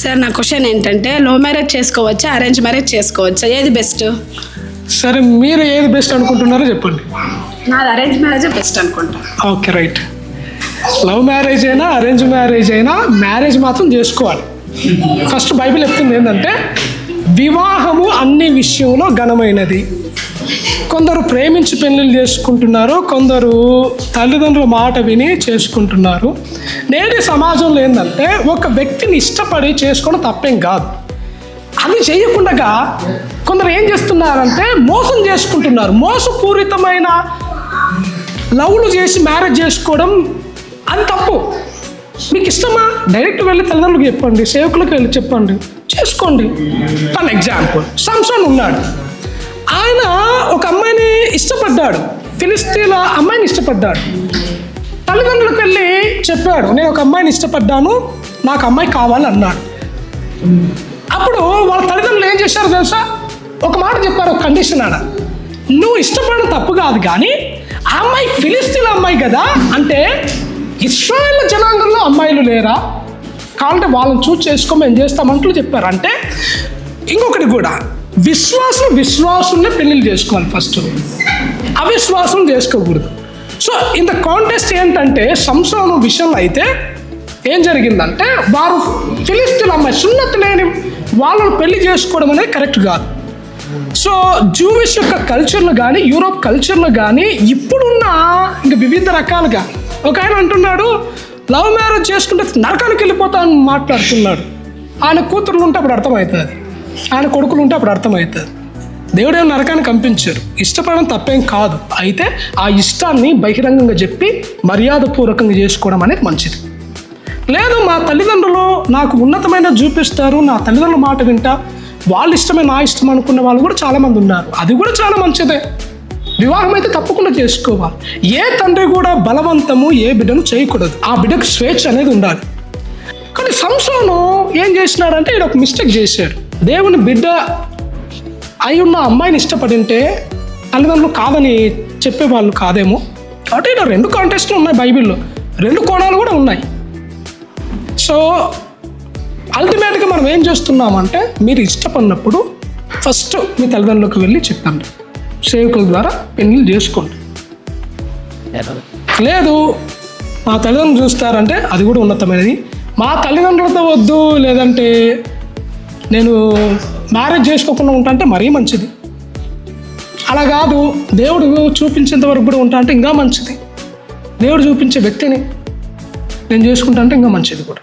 Sir నా question ఏంటంటే love marriage చేసుకోవచ్చా అరేంజ్ మ్యారేజ్ చేసుకోవచ్చా? ఏది బెస్ట్? సరే మీరు ఏది బెస్ట్ అనుకుంటున్నారో చెప్పండి. నాది అరేంజ్ మ్యారేజ్ బెస్ట్ అనుకుంటా. Okay right. లవ్ మ్యారేజ్ అయినా అరేంజ్ మ్యారేజ్ అయినా మ్యారేజ్ మాత్రం చేసుకోవాలి. ఫస్ట్ బైబిల్ చెప్తుంది ఏంటంటే వివాహము అన్ని విషయంలో ఘనమైనది. కొందరు ప్రేమించి పెళ్ళిళ్ళు చేసుకుంటున్నారు కొందరు తల్లిదండ్రుల మాట విని చేసుకుంటున్నారు. నేటి సమాజంలో ఏంటంటే ఒక వ్యక్తిని ఇష్టపడి చేసుకోవడం తప్పేం కాదు. అది చేయకుండా కొందరు ఏం చేస్తున్నారంటే మోసం చేసుకుంటున్నారు. మోసపూరితమైన లవ్లు చేసి మ్యారేజ్ చేసుకోవడం అది తప్పు. మీకు ఇష్టమా? డైరెక్ట్ వెళ్ళి తల్లిదండ్రులకు చెప్పండి సేవకులకు వెళ్ళి చెప్పండి చేసుకోండి. ఫర్ ఎగ్జాంపుల్ సంసోన్ ఉన్నాడు. ఆయన ఇష్టపడ్డాడు. ఫిలిస్తీన్ల అమ్మాయిని ఇష్టపడ్డాడు. తల్లిదండ్రులకు వెళ్ళి చెప్పాడు నేను ఒక అమ్మాయిని ఇష్టపడ్డాను నాకు అమ్మాయి కావాలి అన్నాడు. అప్పుడు వాళ్ళ తల్లిదండ్రులు ఏం చేశారు తెలుసా? ఒక మాట చెప్పారు ఒక కండిషన్ ఆడ నువ్వు ఇష్టపడడం తప్పు కాదు కానీ ఆ అమ్మాయి ఫిలిస్తీన్ అమ్మాయి కదా అంటే ఇస్రాయల్ జనాంగంలో అమ్మాయిలు లేరా? కావాలంటే వాళ్ళని చూస్ చేసుకోమని మేము చేస్తామంటూ చెప్పారు. అంటే ఇంకొకటి కూడా విశ్వాసం విశ్వాసుల్ని పెళ్ళిళ్ళు చేసుకోవాలి ఫస్ట్ అవిశ్వాసం చేసుకోకూడదు. సో ఇంత కాంటెస్ట్ ఏంటంటే సంసారం విషయంలో అయితే ఏం జరిగిందంటే వారు ఫిలిస్తీన్ అమ్మాయి సున్నత లేని వాళ్ళని పెళ్ళి చేసుకోవడం అనేది కరెక్ట్ కాదు. సో జూవిష్ యొక్క కల్చర్లు కానీ యూరోప్ కల్చర్లు కానీ ఇప్పుడున్న ఇంకా వివిధ రకాలుగా ఒక ఆయన అంటున్నాడు లవ్ మ్యారేజ్ చేసుకుంటే నరకానికి వెళ్ళిపోతా అని మాట్లాడుతున్నాడు. ఆయన కూతురులు ఉంటే అప్పుడు అర్థమవుతుంది. ఆయన కొడుకులు ఉంటే అప్పుడు అర్థమవుతుంది. దేవుడేం నరకాన్ని కంపించారు? ఇష్టపడడం తప్పేం కాదు. అయితే ఆ ఇష్టాన్ని బహిరంగంగా చెప్పి మర్యాదపూర్వకంగా చేసుకోవడం అనేది మంచిది. లేదు మా తల్లిదండ్రులు నాకు ఉన్నతమైన చూపిస్తారు నా తల్లిదండ్రుల మాట వింటా. వాళ్ళ ఇష్టమే నా ఇష్టం అనుకున్న వాళ్ళు కూడా చాలామంది ఉన్నారు. అది కూడా చాలా మంచిదే. వివాహం అయితే తప్పకుండా చేసుకోవాలి. ఏ తండ్రి కూడా బలవంతము ఏ బిడ్డను చేయకూడదు. ఆ బిడ్డకు స్వేచ్ఛ అనేది ఉండాలి. కానీ సంసోను ఏం చేసినాడంటే ఈయన ఒక మిస్టేక్ చేశాడు. దేవుని బిడ్డ అయి ఉన్న అమ్మాయిని ఇష్టపడింటే తల్లిదండ్రులు కాదని చెప్పేవాళ్ళు కాదేమో. కాబట్టి ఇలా రెండు కాంటెస్ట్లు ఉన్నాయి బైబిల్లో. రెండు కోణాలు కూడా ఉన్నాయి. సో అల్టిమేట్గా మనం ఏం చేస్తున్నామంటే మీరు ఇష్టపడినప్పుడు ఫస్ట్ మీ తల్లిదండ్రులకు వెళ్ళి చెప్పండి. సేవకుల ద్వారా పెళ్ళిళ్ళు చేసుకోండి. లేదు మా తల్లిదండ్రులు చూస్తారంటే అది కూడా ఉన్నతమైనది. మా తల్లిదండ్రులతో వద్దు లేదంటే నేను మ్యారేజ్ చేసుకోకుండా ఉంటా అంటే మరీ మంచిది. అలా కాదు దేవుడు చూపించేంత వరకు కూడా ఉంటా అంటే ఇంకా మంచిది. దేవుడు చూపించే వ్యక్తిని నేను చేసుకుంటా అంటే ఇంకా మంచిది కూడా.